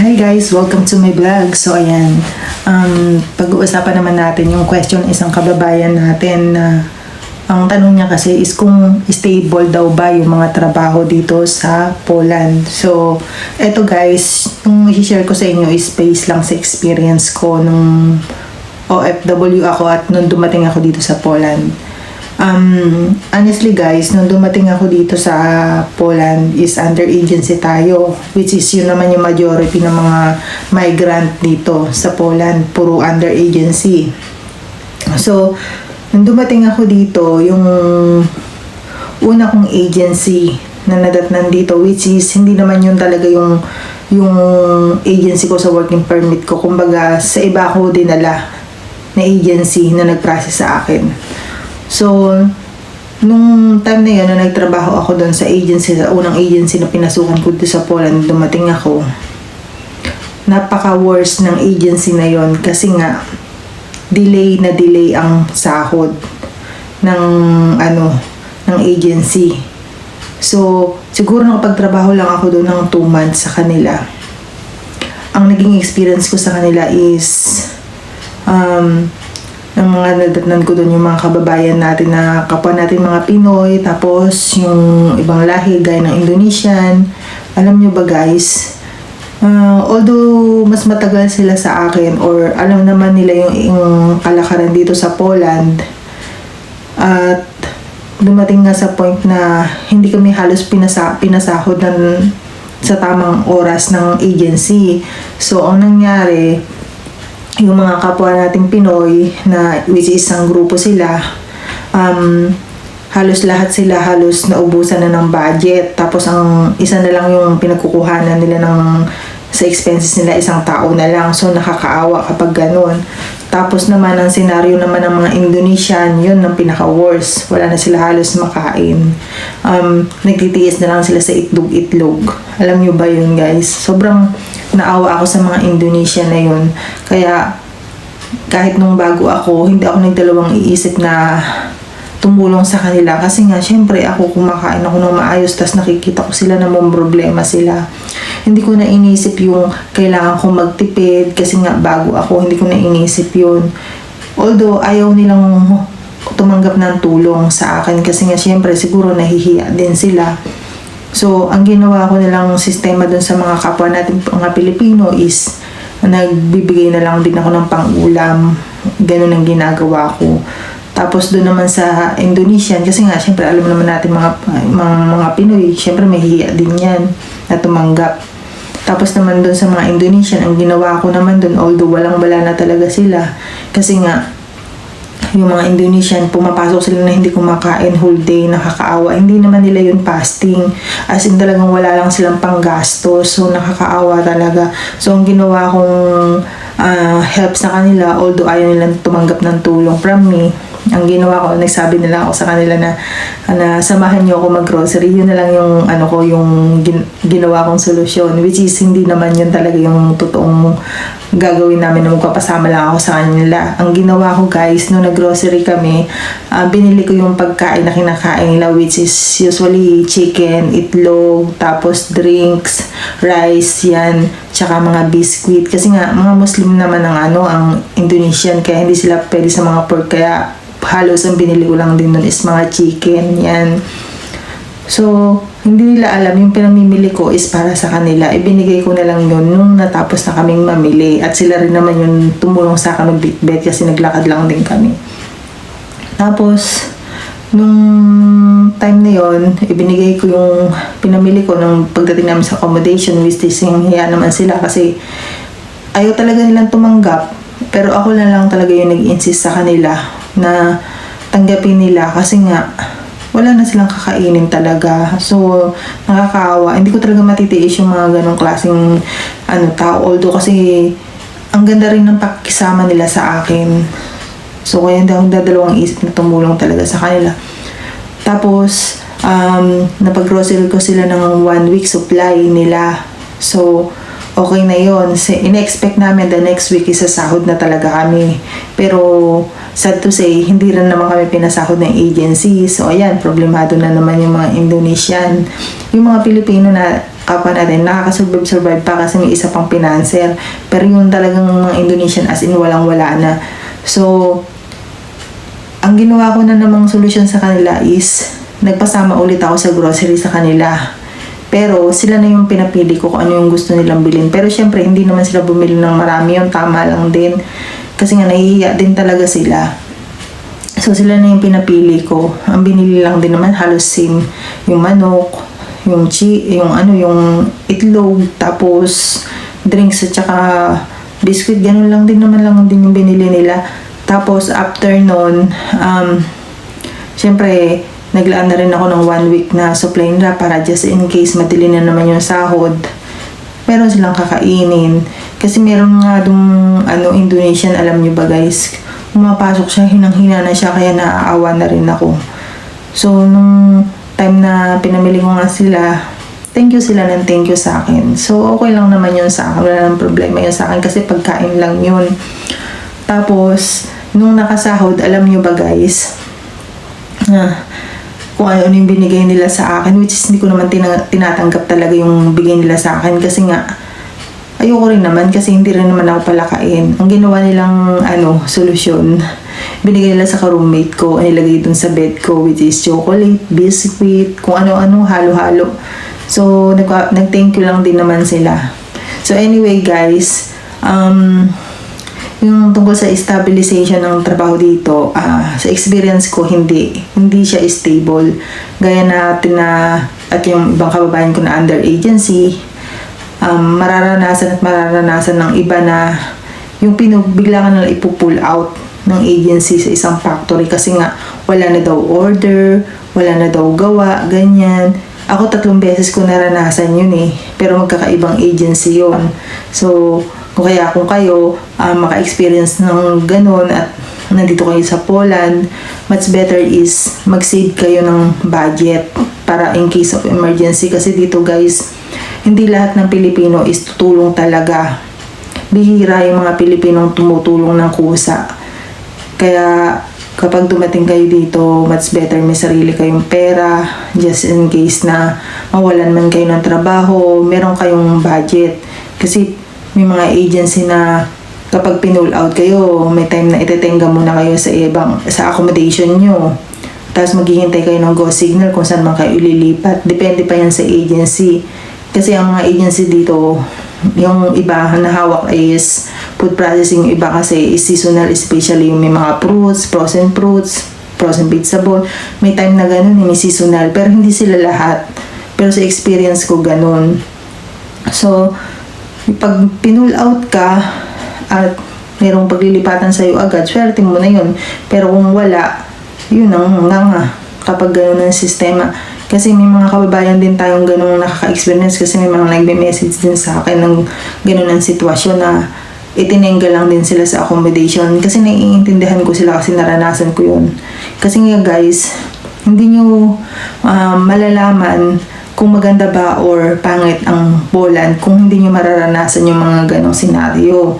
Hi guys! Welcome to my vlog. So ayan, um, pag-uusapan naman natin yung question ng isang kababayan natin na ang tanong niya kasi is kung stable daw ba yung mga trabaho dito sa Poland. So, eto guys, yung i-share ko sa inyo is based lang sa experience ko nung OFW ako at nung dumating ako dito sa Poland. Um, honestly guys, nung dumating ako dito sa Poland is under agency tayo which is yun naman yung majority ng mga migrant dito sa Poland, puro under agency. So, nung dumating ako dito, yung una kong agency na nadatnan dito which is hindi naman yun talaga yung yung agency ko sa working permit ko. Kumbaga, sa iba ako dinala na agency na nag-process sa akin. So, nung time na yun, na nagtrabaho ako doon sa agency, sa unang agency na pinasukan ko dito sa Poland, dumating ako, napaka-worst ng agency na yon kasi nga, delay na delay ang sahod ng ano ng agency. So, siguro nakapagtrabaho lang ako doon ng 2 months sa kanila. Ang naging experience ko sa kanila is um, ang mga nadatnan ko doon yung mga kababayan natin na kapwa natin mga Pinoy, tapos yung ibang lahi gaya ng Indonesian. Alam nyo ba guys, uh, although mas matagal sila sa akin or alam naman nila yung, yung kalakaran dito sa Poland, at dumating nga sa point na hindi kami halos pinasa, pinasahod ng, sa tamang oras ng agency. So, ang nangyari, yung mga kapwa nating Pinoy na which is isang grupo sila um, halos lahat sila halos naubusan na ng budget. Tapos ang isa na lang yung pinagkukuhanan nila ng sa expenses nila isang tao na lang. So nakakaawa kapag ganun. Tapos naman ang senaryo naman ng mga Indonesian yun ang pinaka worst wala na sila halos makain. Um, nagtitiis na lang sila sa itlog-itlog. Alam nyo ba yun guys? Sobrang naawa ako sa mga Indonesian na yun. Kaya kahit nung bago ako, hindi ako nagdalawang iisip na tumulong sa kanila. Kasi nga, syempre ako kumakain ako ng maayos, tas nakikita ko sila na may problema sila. Hindi ko na inisip yung kailangan kong magtipid kasi nga bago ako, hindi ko na inisip yun. Although, ayaw nilang tumanggap ng tulong sa akin kasi nga syempre siguro nahihiya din sila So, ang ginawa ko nilang sistema dun sa mga kapwa natin, mga Pilipino is nagbibigay na lang din ako ng pang-ulam. Ganun ang ginagawa ko. Tapos doon naman sa Indonesian, kasi nga, syempre, alam naman natin mga, mga, mga Pinoy, syempre may hiya din yan na tumanggap. Tapos naman doon sa mga Indonesian, ang ginawa ko naman doon, although walang-wala na talaga sila, kasi nga, yung mga Indonesian, pumapasok sila na hindi kumakain whole day, nakakaawa. Hindi naman nila yun fasting. As in talagang wala lang silang panggastos. So, nakakaawa talaga. So, ang ginawa kong uh, help sa kanila, although ayaw nilang tumanggap ng tulong from me, ang ginawa ko, nagsabi nila ako sa kanila na, na samahan niyo ako mag-grocery. Yun na lang yung, ano ko, yung gin, ginawa kong solusyon. Which is, hindi naman yun talaga yung totoong gagawin namin na magpapasama lang ako sa kanila. Ang ginawa ko guys, nung nag-grocery kami, uh, binili ko yung pagkain na kinakain nila which is usually chicken, itlog, tapos drinks, rice, yan, tsaka mga biscuit. Kasi nga, mga Muslim naman ang ano, ang Indonesian, kaya hindi sila pwede sa mga pork, kaya halos ang binili ko lang din nun is mga chicken, yan. So, hindi nila alam yung pinamimili ko is para sa kanila. Ibinigay ko na lang yun nung natapos na kaming mamili. At sila rin naman yung tumulong sa akin mag-bitbet kasi naglakad lang din kami. Tapos, nung time na yon ibinigay ko yung pinamili ko nung pagdating namin sa accommodation which is hiya naman sila kasi ayaw talaga nilang tumanggap pero ako na lang talaga yung nag-insist sa kanila na tanggapin nila kasi nga wala na silang kakainin talaga. So, nakakaawa. Hindi ko talaga matitiis yung mga ganong klaseng ano, tao. Although kasi ang ganda rin ng pakisama nila sa akin. So, kaya hindi akong dadalawang isip na tumulong talaga sa kanila. Tapos, um, napag-grocery ko sila ng one week supply nila. So, okay na yon. In-expect namin the next week isasahod na talaga kami. Pero, sad to say, hindi rin naman kami pinasahod ng agency. So, ayan, problemado na naman yung mga Indonesian. Yung mga Pilipino na kapwa natin, nakakasurvive-survive pa kasi may isa pang financer. Pero yung talagang mga Indonesian as in walang-wala na. So, ang ginawa ko na namang solusyon sa kanila is nagpasama ulit ako sa grocery sa kanila. Pero sila na yung pinapili ko kung ano yung gusto nilang bilhin. Pero syempre, hindi naman sila bumili ng marami. Yung tama lang din. Kasi nga, nahihiya din talaga sila. So, sila na yung pinapili ko. Ang binili lang din naman halos same. Yung manok, yung chi, yung ano, yung itlog, tapos drinks at saka biscuit. Ganun lang din naman lang din yung binili nila. Tapos, after nun, um, syempre, naglaan na rin ako ng one week na supply nila para just in case madili na naman yung sahod. Meron silang kakainin. Kasi meron nga dong ano, Indonesian, alam nyo ba guys, pumapasok siya, hinang-hina na siya, kaya naaawa na rin ako. So, nung time na pinamili ko nga sila, thank you sila ng thank you sa akin. So, okay lang naman yun sa akin. Wala nang problema yun sa akin kasi pagkain lang yun. Tapos, nung nakasahod, alam nyo ba guys, ah, kung ano yung binigay nila sa akin, which is hindi ko naman tina- tinatanggap talaga yung bigay nila sa akin kasi nga, ayoko rin naman kasi hindi rin naman ako palakain. Ang ginawa nilang ano, solusyon, binigay nila sa ka-roommate ko, nilagay dun sa bed ko, which is chocolate, biscuit, kung ano-ano, halo-halo. So, nag- nag-thank you lang din naman sila. So, anyway guys, um, yung tungkol sa stabilization ng trabaho dito, ah, sa experience ko, hindi. Hindi siya stable. Gaya natin na, at yung ibang kababayan ko na under agency, um, mararanasan at mararanasan ng iba na yung pinug, bigla ka nila ipupull out ng agency sa isang factory kasi nga wala na daw order, wala na daw gawa, ganyan. Ako tatlong beses ko naranasan yun eh, pero magkakaibang agency yon So, kung kaya kung kayo ah, maka-experience ng ganun at nandito kayo sa Poland, much better is mag-save kayo ng budget para in case of emergency kasi dito guys, hindi lahat ng Pilipino is tutulong talaga. Bihira yung mga Pilipinong tumutulong ng kusa. Kaya kapag dumating kayo dito, much better may sarili kayong pera just in case na mawalan man kayo ng trabaho, meron kayong budget. Kasi may mga agency na kapag pinull out kayo, may time na itetenga muna kayo sa ibang sa accommodation nyo. Tapos maghihintay kayo ng go signal kung saan man kayo ililipat. Depende pa yan sa agency. Kasi ang mga agency dito, yung iba na hawak is food processing, yung iba kasi is seasonal, especially yung may mga fruits, frozen fruits, frozen vegetable. May time na ganun, may seasonal, pero hindi sila lahat. Pero sa experience ko ganun. So, pag pinull out ka at merong paglilipatan sa'yo agad, swerte mo na yun. Pero kung wala, yun ang nga kapag ganun ang sistema. Kasi may mga kababayan din tayong ganun nakaka-experience kasi may mga nagme-message din sa akin ng ganun ang sitwasyon na itinengga lang din sila sa accommodation kasi naiintindihan ko sila kasi naranasan ko yun. Kasi nga guys, hindi nyo um, malalaman kung maganda ba or pangit ang Poland kung hindi nyo mararanasan yung mga ganong senaryo.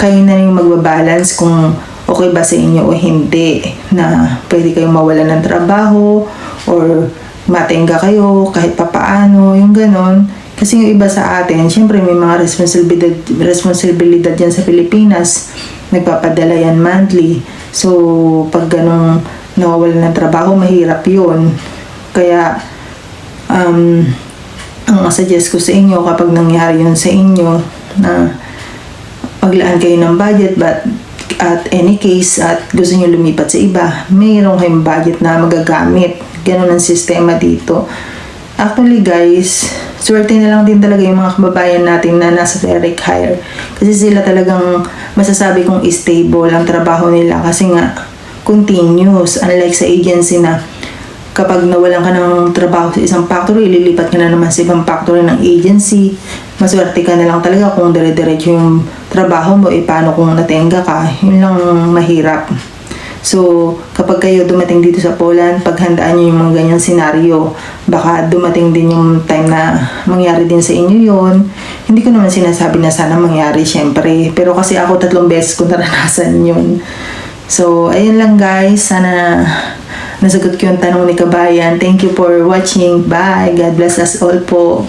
Kayo na yung magbabalance kung okay ba sa inyo o hindi na pwede kayong mawalan ng trabaho or matingga kayo kahit papaano, yung ganon. Kasi yung iba sa atin, syempre may mga responsibilidad, responsibilidad yan sa Pilipinas. Nagpapadala yan monthly. So, pag ganong nawawalan ng trabaho, mahirap yun. Kaya, um, ang suggest ko sa inyo kapag nangyari yun sa inyo na maglaan kayo ng budget but at any case at gusto nyo lumipat sa iba, mayroon kayong budget na magagamit. Ganun ang sistema dito. Actually guys, swerte na lang din talaga yung mga kababayan natin na nasa direct hire. Kasi sila talagang masasabi kong stable ang trabaho nila kasi nga continuous. Unlike sa agency na kapag nawalan ka ng trabaho sa isang factory, ililipat ka na naman sa ibang factory ng agency. Maswerte ka na lang talaga kung dire-diretso yung trabaho mo, eh paano kung natenga ka, yun lang mahirap. So, kapag kayo dumating dito sa Poland, paghandaan nyo yung mga ganyang senaryo, baka dumating din yung time na mangyari din sa inyo yon Hindi ko naman sinasabi na sana mangyari, syempre. Pero kasi ako tatlong beses ko naranasan yun. So, ayun lang guys. Sana nasagot ko yung tanong ni Kabayan. Thank you for watching. Bye. God bless us all po.